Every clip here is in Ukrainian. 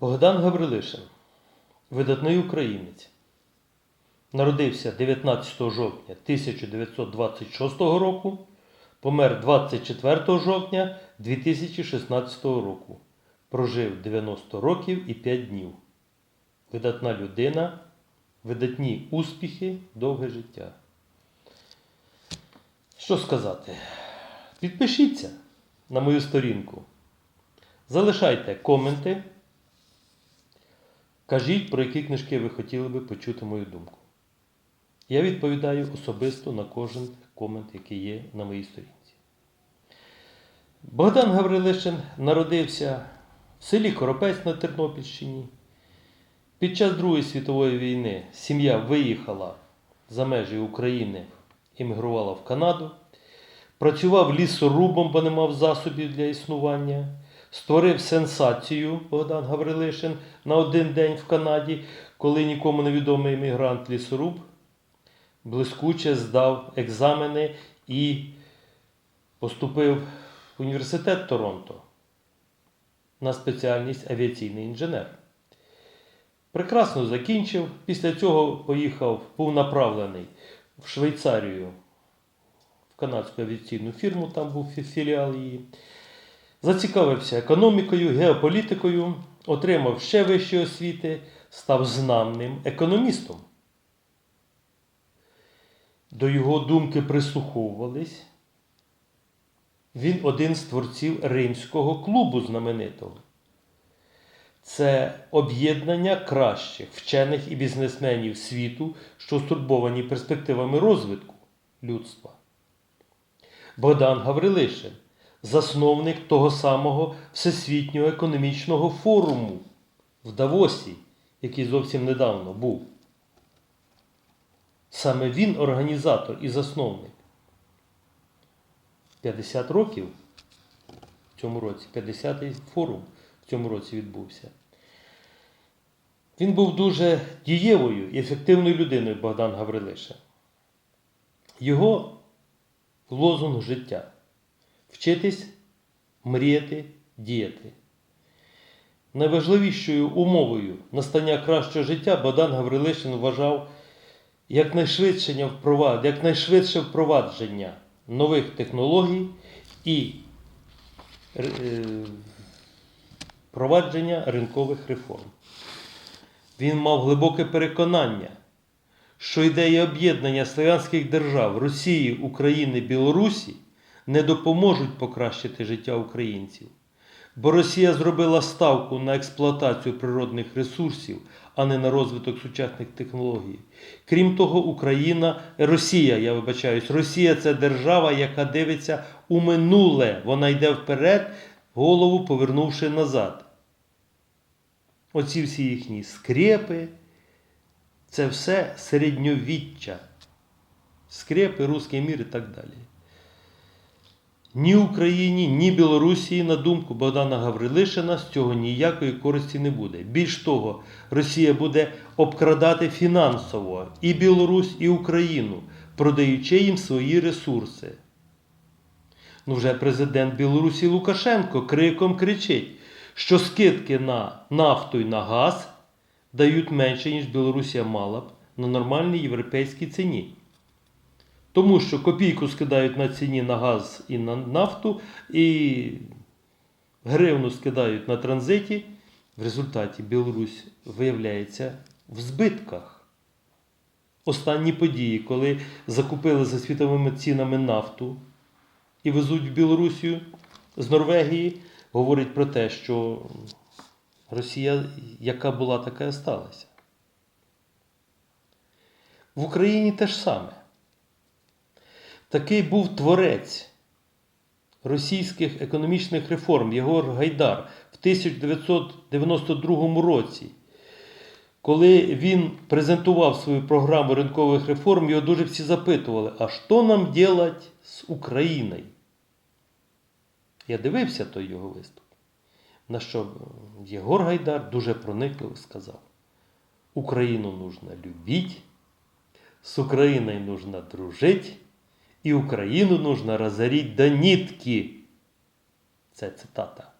Богдан Гаврилишин, видатний українець, народився 19 жовтня 1926 року, помер 24 жовтня 2016 року. Прожив 90 років і 5 днів. Видатна людина, видатні успіхи, довге життя. Що сказати? Підпишіться на мою сторінку. Залишайте коменти. Кажіть, про які книжки ви хотіли би почути мою думку. Я відповідаю особисто на кожен комент, який є на моїй сторінці. Богдан Гаврилишин народився в селі Коропець на Тернопільщині. Під час Другої світової війни сім'я виїхала за межі України, іммігрувала в Канаду, працював лісорубом, бо не мав засобів для існування. Створив сенсацію Богдан Гаврилишин на один день в Канаді, коли нікому невідомий іммігрант лісоруб блискуче здав екзамени і поступив в університет Торонто на спеціальність авіаційний інженер. Прекрасно закінчив. Після цього поїхав, був направлений в Швейцарію, в канадську авіаційну фірму, там був філіал її. Зацікавився економікою, геополітикою, отримав ще вищі освіти, став знамним економістом. До його думки прислуховувались. Він один з творців Римського клубу знаменитого. Це об'єднання кращих вчених і бізнесменів світу, що стурбовані перспективами розвитку людства. Богдан Гаврилишин, засновник того самого Всесвітнього економічного форуму в Давосі, який зовсім недавно був. Саме він організатор і засновник. 50 років в цьому році, 50-й форум в цьому році відбувся. Він був дуже дієвою і ефективною людиною Богдан Гаврилиша. Його лозунг життя вчитись, мріяти, діяти. Найважливішою умовою настання кращого життя Богдан Гаврилишин вважав якнайшвидше впровад- якнайшвидше впровадження нових технологій і е, впровадження ринкових реформ. Він мав глибоке переконання, що ідея об'єднання славянських держав Росії, України, Білорусі не допоможуть покращити життя українців. Бо Росія зробила ставку на експлуатацію природних ресурсів, а не на розвиток сучасних технологій. Крім того, Україна, Росія, я вибачаюсь, Росія це держава, яка дивиться у минуле. Вона йде вперед, голову повернувши назад. Оці всі їхні скрепи, це все середньовіччя. Скрепи, русський мір і так далі. Ні Україні, ні Білорусі, на думку Богдана Гаврилишина, з цього ніякої користі не буде. Більш того, Росія буде обкрадати фінансово і Білорусь, і Україну, продаючи їм свої ресурси. Ну, вже президент Білорусі Лукашенко криком кричить, що скидки на нафту і на газ дають менше, ніж Білорусія мала б на нормальній європейській ціні. Тому що копійку скидають на ціні на газ і на нафту, і гривну скидають на транзиті. В результаті Білорусь виявляється в збитках. Останні події, коли закупили за світовими цінами нафту і везуть в Білорусію з Норвегії, говорить про те, що Росія, яка була, така і сталася. В Україні те ж саме. Такий був творець російських економічних реформ Єгор Гайдар в 1992 році. Коли він презентував свою програму ринкових реформ, його дуже всі запитували, а що нам делать з Україною? Я дивився той його виступ. На що Єгор Гайдар дуже проникливо сказав: Україну нужно любить, с Украиной нужно дружить, і Україну нужно разорить до нитки. Це цитата.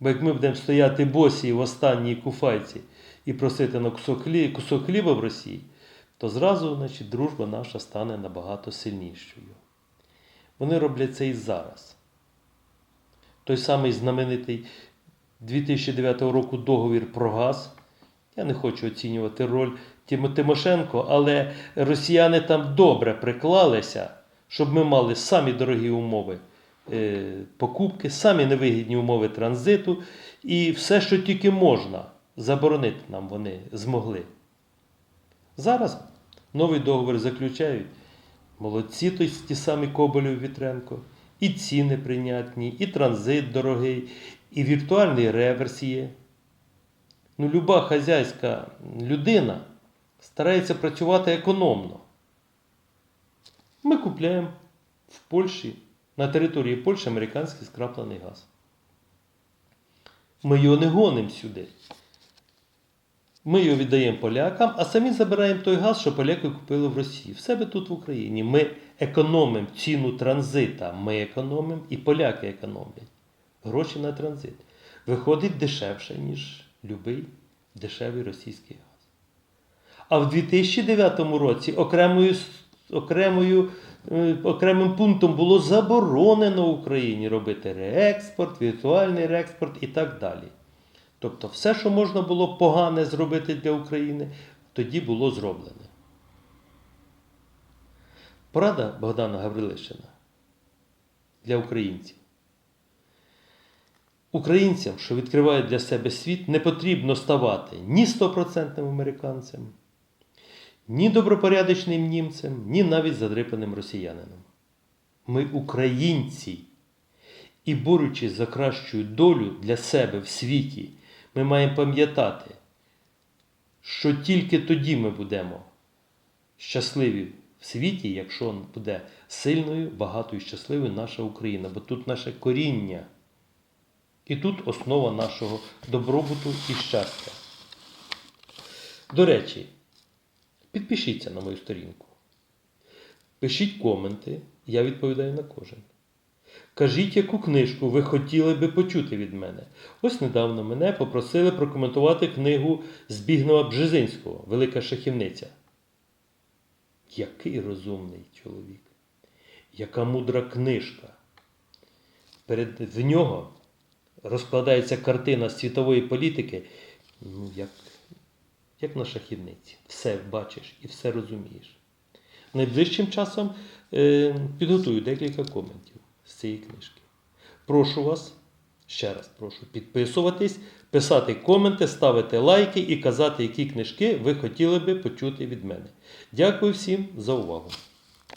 Бо як ми будемо стояти босі в останній куфайці і просити на кусок, кусок хліба в Росії, то зразу значить, дружба наша стане набагато сильнішою. Вони роблять це і зараз. Той самий знаменитий 2009 року договір про газ. Я не хочу оцінювати роль Тимошенко, але росіяни там добре приклалися, щоб ми мали самі дорогі умови е, покупки, самі невигідні умови транзиту і все, що тільки можна, заборонити нам вони змогли. Зараз новий договір заключають. Молодці той ті самі Коболєв Вітренко, і ціни прийнятні, і транзит дорогий, і віртуальний реверс є. Ну, люба хазяйська людина старається працювати економно. Ми купляємо в Польщі, на території Польщі американський скраплений газ. Ми його не гонимо сюди. Ми його віддаємо полякам, а самі забираємо той газ, що поляки купили в Росії. В себе тут в Україні. Ми економимо ціну транзита, ми економимо і поляки економлять. Гроші на транзит. Виходить дешевше, ніж будь-який дешевий російський газ. А в 2009 році окремою, окремою, е, окремим пунктом було заборонено Україні робити реекспорт, віртуальний реекспорт і так далі. Тобто все, що можна було погане зробити для України, тоді було зроблене. Порада Богдана Гаврилищина для українців. Українцям, що відкривають для себе світ, не потрібно ставати ні стопроцентним американцем, ні добропорядочним німцем, ні навіть задрипаним росіянином. Ми українці. І борючись за кращу долю для себе в світі, ми маємо пам'ятати, що тільки тоді ми будемо щасливі в світі, якщо буде сильною, багатою і щасливою наша Україна, бо тут наше коріння. І тут основа нашого добробуту і щастя. До речі, підпишіться на мою сторінку. Пишіть коменти, я відповідаю на кожен. Кажіть, яку книжку ви хотіли би почути від мене. Ось недавно мене попросили прокоментувати книгу Збігнева Бжезинського Велика шахівниця. Який розумний чоловік, яка мудра книжка. Перед в нього розкладається картина світової політики, ну, як, як на шахівниці. Все бачиш і все розумієш. Найближчим часом е, підготую декілька коментів з цієї книжки. Прошу вас, ще раз прошу, підписуватись, писати коменти, ставити лайки і казати, які книжки ви хотіли би почути від мене. Дякую всім за увагу.